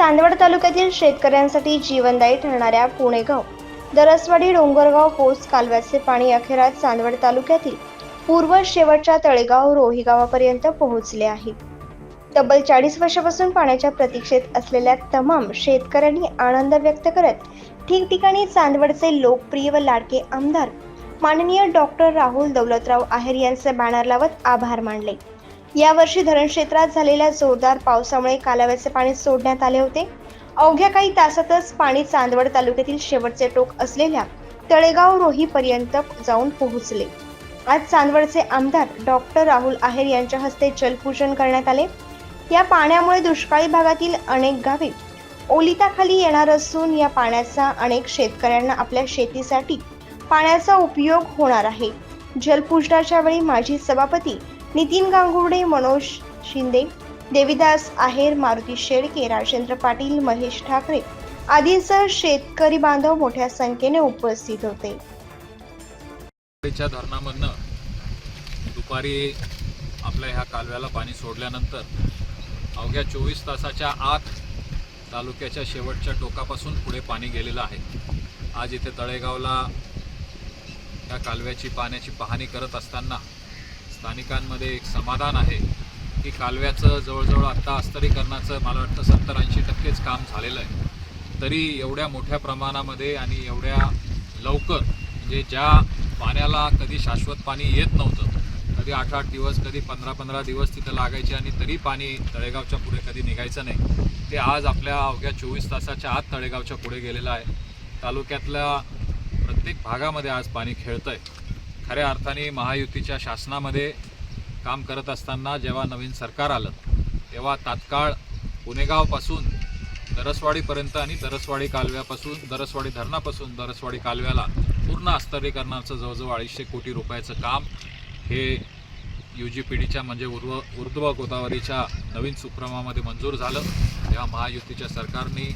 चांदवड तालुक्यातील शेतकऱ्यांसाठी जीवनदायी ठरणाऱ्या पुणेगाव दरसवाडी डोंगरगाव पोस्ट कालव्याचे पाणी अखेरात चांदवड तालुक्यातील पूर्व शेवटच्या तळेगाव रोहिगावापर्यंत पोहोचले आहे. तब्बल चाळीस वर्षापासून पाण्याच्या प्रतीक्षेत असलेल्या तमाम शेतकऱ्यांनी आनंद व्यक्त करत ठिकठिकाणी चांदवडचे लोकप्रिय व लाडके आमदार माननीय डॉक्टर राहुल दौलतराव आहेर यांचे बॅनर लावत आभार मानले. यावर्षी धरण क्षेत्रात झालेल्या जोरदार पावसामुळे कालव्याचे पाणी सोडण्यात आले होते. अवघ्या काही तासातच पाणी चांदवड तालुक्यातील शेवटचे टोक असलेल्या तळेगाव रोही पर्यंत जाऊन पोहोचले. आज चांदवडचे आमदार डॉक्टर राहुल आहेर यांच्या हस्ते जलपूजन करण्यात आले. या पाण्यामुळे दुष्काळी भागातील अनेक गावे ओलिताखाली येणार असून या पाण्याचा अनेक शेतकऱ्यांना आपल्या शेतीसाठी पाण्याचा उपयोग होणार आहे. जलपूजनाच्या वेळी माजी सभापती नितीन गांगुर्डे मनोज शिंदे देविदास आहेर मारुती शेळके राजेंद्र पाटील महेश ठाकरे आदींसह शेतकरी बांधव मोठ्या संख्येने उपस्थित होते. च्या धरणामधनं दुपारी आपल्या ह्या कालव्याला पाणी सोडल्यानंतर अवघ्या चोवीस तासाच्या आत तालुक्याच्या शेवटच्या टोकापासून पुढे पाणी गेलेलं आहे. आज इथे तळेगावला त्या कालव्याची पाण्याची पाहणी करत असताना स्थानिकांमध्ये एक समाधान आहे की कालव्याचं जवळजवळ आत्ता अस्तरीकरणाचं मला वाटतं सत्तर ऐंशी टक्केच काम झालेलं आहे. तरी एवढ्या मोठ्या प्रमाणामध्ये आणि एवढ्या लवकर म्हणजे ज्या पाण्याला कधी शाश्वत पाणी येत नव्हतं कधी आठ आठ दिवस कधी पंधरा पंधरा दिवस तिथं लागायचे आणि तरी पाणी तळेगावच्या पुढे कधी निघायचं नाही ते आज आपल्या अवघ्या चोवीस तासाच्या आत तळेगावच्या पुढे गेलेलं आहे. तालुक्यातल्या प्रत्येक भागामध्ये आज पाणी खेळतं आहे खऱ्या अर्थाने महायुतीच्या शासनामध्ये काम करत असताना जेव्हा नवीन सरकार आलं तेव्हा तात्काळ पुणेगावपासून दरसवाडीपर्यंत आणि दरसवाडी कालव्यापासून दरसवाडी धरणापासून दरसवाडी कालव्याला पूर्ण अस्तरीकरणाचं जवळजवळ अडीचशे कोटी रुपयाचं काम हे यू जी पी डीच्या म्हणजे उर्व ऊर्ध्व गोदावरीच्या नवीन सुप्रमामध्ये मंजूर झालं. तेव्हा महायुतीच्या सरकारने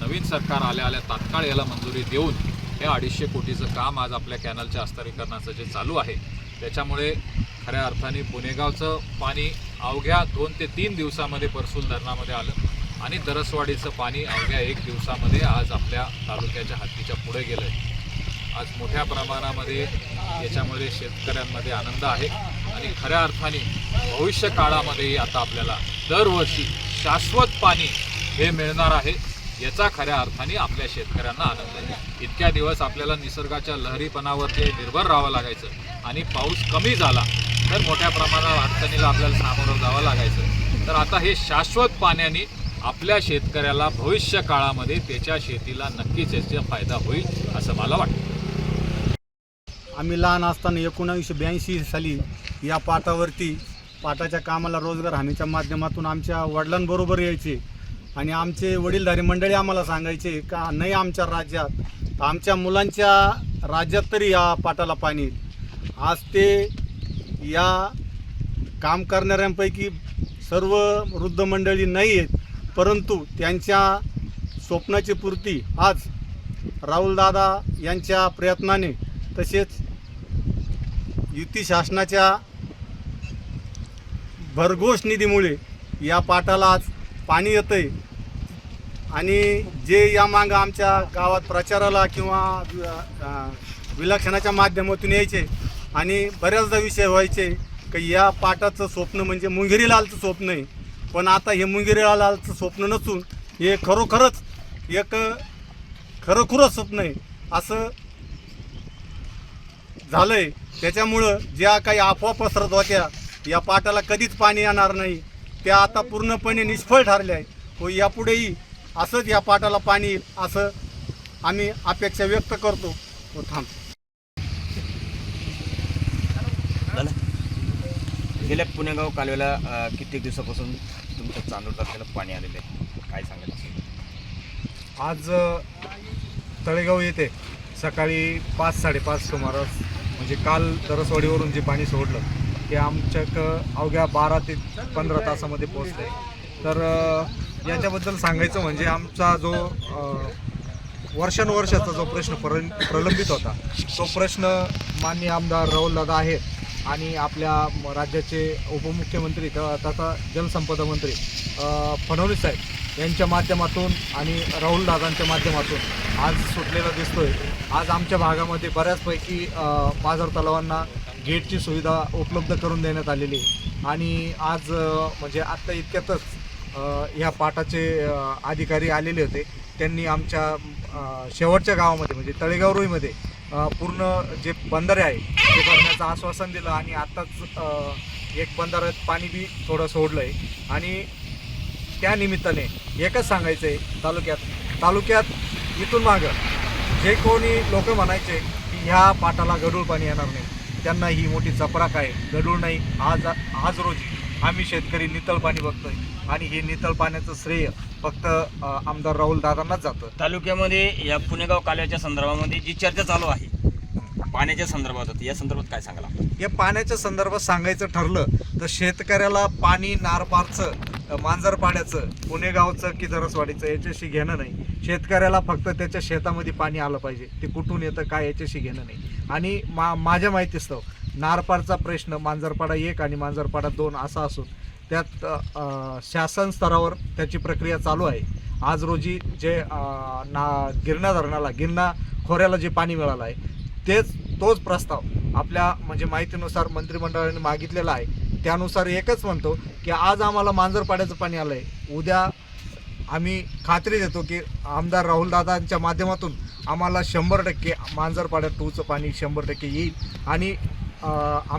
नवीन सरकार आल्या आल्या तात्काळ याला मंजुरी देऊन हे अडीचशे कोटीचं काम आज आपल्या कॅनलच्या अस्तरीकरणाचं जे चालू आहे त्याच्यामुळे खऱ्या अर्थाने पुणेगावचं पाणी अवघ्या दोन ते तीन दिवसामध्ये परसूल धरणामध्ये आलं आणि दरसवाडीचं पाणी अवघ्या एक दिवसामध्ये आज आपल्या तालुक्याच्या हद्दीच्या पुढे गेलं आहे आज मोठ्या प्रमाणामध्ये याच्यामध्ये शेतकऱ्यांमध्ये आनंद आहे आणि खऱ्या अर्थाने भविष्य काळामध्येही आता आपल्याला दरवर्षी शाश्वत पाणी हे मिळणार आहे. याचा खऱ्या अर्थाने आपल्या शेतकऱ्यांना आनंद आहे. इतक्या दिवस आपल्याला निसर्गाच्या लहरीपणावर जे निर्भर राहावं लागायचं आणि पाऊस कमी झाला तर मोठ्या प्रमाणावर अडचणीला आपल्याला सामोरं जावं लागायचं. तर आता हे शाश्वत पाण्याने आपल्या शेतकऱ्याला भविष्य काळामध्ये त्याच्या शेतीला नक्कीच याचा फायदा होईल असं मला वाटतं. आम्ही लहान असताना एकोणावीसशे ब्याऐंशी साली या पाटावरती पाटाच्या कामाला रोजगार हमीच्या माध्यमातून आमच्या वडिलांबरोबर यायचे. आणि आमचे वडीलधारी मंडळी आम्हाला सांगायचे का नाही आमच्या राज्यात आमच्या मुलांच्या राज्यात तरी या पाटाला पाणी आज ते या काम करणाऱ्यांपैकी सर्व वृद्ध मंडळी नाही आहेत परंतु त्यांच्या स्वप्नाची पूर्ती आज राहुलदादा यांच्या प्रयत्नाने तसेच युती शासनाच्या भरघोष निधीमुळे या पाटाला आज पाणी येतं आहे आणि जे या मागं आमच्या गावात प्रचाराला किंवा विलक्षणाच्या माध्यमातून यायचे आणि बऱ्याचदा विषय व्हायचे की या पाटाचं स्वप्न म्हणजे मुंगिरी लालचं स्वप्न आहे. पण आता हे मुंगिरी लालचं स्वप्न नसून हे खरोखरच एक खरोखरच स्वप्न आहे. असं झालं आहे त्याच्यामुळं ज्या काही अफवा पसरत होत्या या पाटाला कधीच पाणी येणार नाही. त्या आता पूर्णपणे निष्फळ ठरल्या आहे व यापुढेही असंच या पाटाला पाणी येईल असं आम्ही अपेक्षा व्यक्त करतो. व थांबतो गेल्या पुणेगाव कालव्याला अ, कित्येक दिवसापासून तुमच्या चांदूर तालुक्याला पाणी आलेलं आहे. काय सांगायचं असेल आज अ, तळेगाव येथे सकाळी पाच साडेपाच सुमारास म्हणजे काल तरसवाडीवरून जे पाणी सोडलं ते आमच्याकडं अवघ्या बारा ते पंधरा तासामध्ये पोचलं आहे तर याच्याबद्दल सांगायचं म्हणजे आमचा जो वर्षानुवर्षाचा जो प्रश्न प्र प्रलंबित होता तो प्रश्न माननीय आमदार राहुलदादा आहेत आणि आपल्या राज्याचे उपमुख्यमंत्री तथा जलसंपदा मंत्री फडणवीस साहेब यांच्या माध्यमातून आणि राहुल दादांच्या माध्यमातून आज सुटलेला दिसतोय. आज आमच्या भागामध्ये बऱ्याचपैकी अ, माजर तलावांना गेटची सुविधा उपलब्ध करून देण्यात आलेली आहे. आणि आज म्हणजे आत्ता इतक्यातच ह्या पाटाचे अधिकारी आलेले होते. त्यांनी आमच्या शेवटच्या गावामध्ये म्हणजे तळेगाव रुईमध्ये पूर्ण जे बंधारे आहे ते करण्याचं आश्वासन दिलं आणि आत्ताच एक बंधाऱ्यात पाणी बी थोडं सोडलं आहे आणि त्या निमित्ताने एकच सांगायचं आहे तालुक्यात तालुक्यात इथून मागं जे कोणी लोक म्हणायचे की ह्या पाटाला गडूळ पाणी येणार नाही त्यांना ही मोठी चपराक आहे. गडूळ नाही आज आज रोजी आम्ही शेतकरी नितळ पाणी बघतोय. आणि हे नितळ पाण्याचं श्रेय फक्त आमदार राहुल दादांनाच जातं. तालुक्यामध्ये या पुणेगाव कालव्याच्या संदर्भामध्ये जी चर्चा चालू आहे पाण्याच्या संदर्भात होती. या संदर्भात काय सांगाल या पाण्याच्या संदर्भात सांगायचं ठरलं तर शेतकऱ्याला पाणी नारपारचं अ, मांजरपाड्याचं पुणेगावचं की जरसवाडीचं याच्याशी घेणं नाही. शेतकऱ्याला फक्त त्याच्या शेतामध्ये पाणी आलं पाहिजे. ते कुठून येतं काय याच्याशी घेणं नाही. आणि मा माझ्या माहितीस्तव नारपारचा प्रश्न मांजरपाडा एक आणि मांजरपाडा दोन असा असून त्यात शासन स्तरावर त्याची प्रक्रिया चालू आहे. आज रोजी जे ना गिरणा धरणाला गिरणा खोऱ्याला जे पाणी मिळालं आहे तेच तोच प्रस्ताव आपल्या म्हणजे माहितीनुसार मंत्रिमंडळाने मागितलेला आहे. त्यानुसार एकच म्हणतो की आज आम्हाला मांजरपाड्याचं पाणी आलं आहे उद्या आम्ही खात्री देतो की आमदार राहुलदादांच्या माध्यमातून आम्हाला शंभर टक्के मांजरपाड्यात टूचं पाणी शंभर टक्के येईल. आणि आम